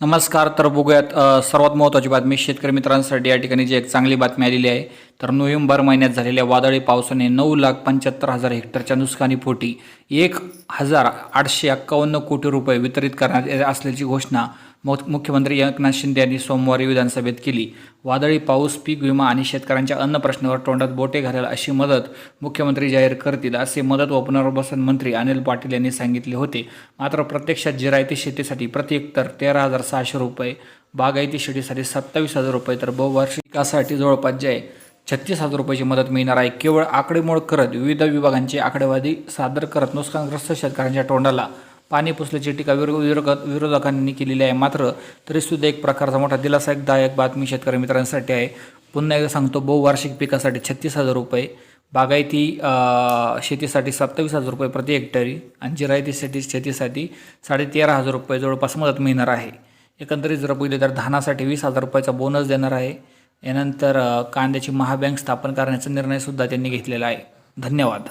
नमस्कार तर बघूयात सर्वात महत्त्वाची बातमी शेतकरी मित्रांसाठी या ठिकाणी जी एक चांगली बातमी आलेली आहे तर नोव्हेंबर महिन्यात झालेल्या वादळी पावसाने नऊ लाख पंच्याहत्तर हजार हेक्टरच्या नुकसानीपोटी एक हजार आठशे एक्कावन्न कोटी रुपये वितरित करण्यात येत असल्याची घोषणा मुख्यमंत्री एकनाथ शिंदे यांनी सोमवारी विधानसभेत केली. वादळी पाऊस पीक विमा आणि शेतकऱ्यांच्या अन्न प्रश्नावर तोंडात बोटे घालेल अशी मदत मुख्यमंत्री जाहीर करतील असे मदत व पुनर्वसन मंत्री अनिल पाटील यांनी सांगितले होते. मात्र प्रत्यक्षात जिरायती शेतीसाठी प्रति हेक्टर तेरा हजार सहाशे रुपये बागायती शेतीसाठी सत्तावीस हजार रुपये तर बहुवार्षिकासाठी जवळपास जे आहे छत्तीस हजार रुपयाची मदत मिळणार आहे. केवळ आकडेमोड करत विविध विभागांची आकडेवारी सादर करत नुकसानग्रस्त शेतकऱ्यांच्या तोंडाला पाणी पुसल्याची टीका विरोधक विरोधकांनी केलेली आहे. मात्र तरीसुद्धा एक प्रकारचा मोठा दिलासादायक बातमी शेतकरी मित्रांसाठी आहे. पुन्हा एकदा सांगतो बहुवार्षिक पिकासाठी छत्तीस हजार रुपये बागायती शेतीसाठी सत्तावीस हजार रुपये प्रति हेक्टरी आणि जिरायतीसाठी शेतीसाठी साडेतेरा हजार रुपये जवळपास मदत मिळणार आहे. एकंदरीत जर बघितले तर धानासाठी वीस हजार रुपयाचा बोनस देणार आहे. यानंतर कांद्याची महाबँक स्थापन करण्याचा निर्णयसुद्धा त्यांनी घेतलेला आहे. धन्यवाद.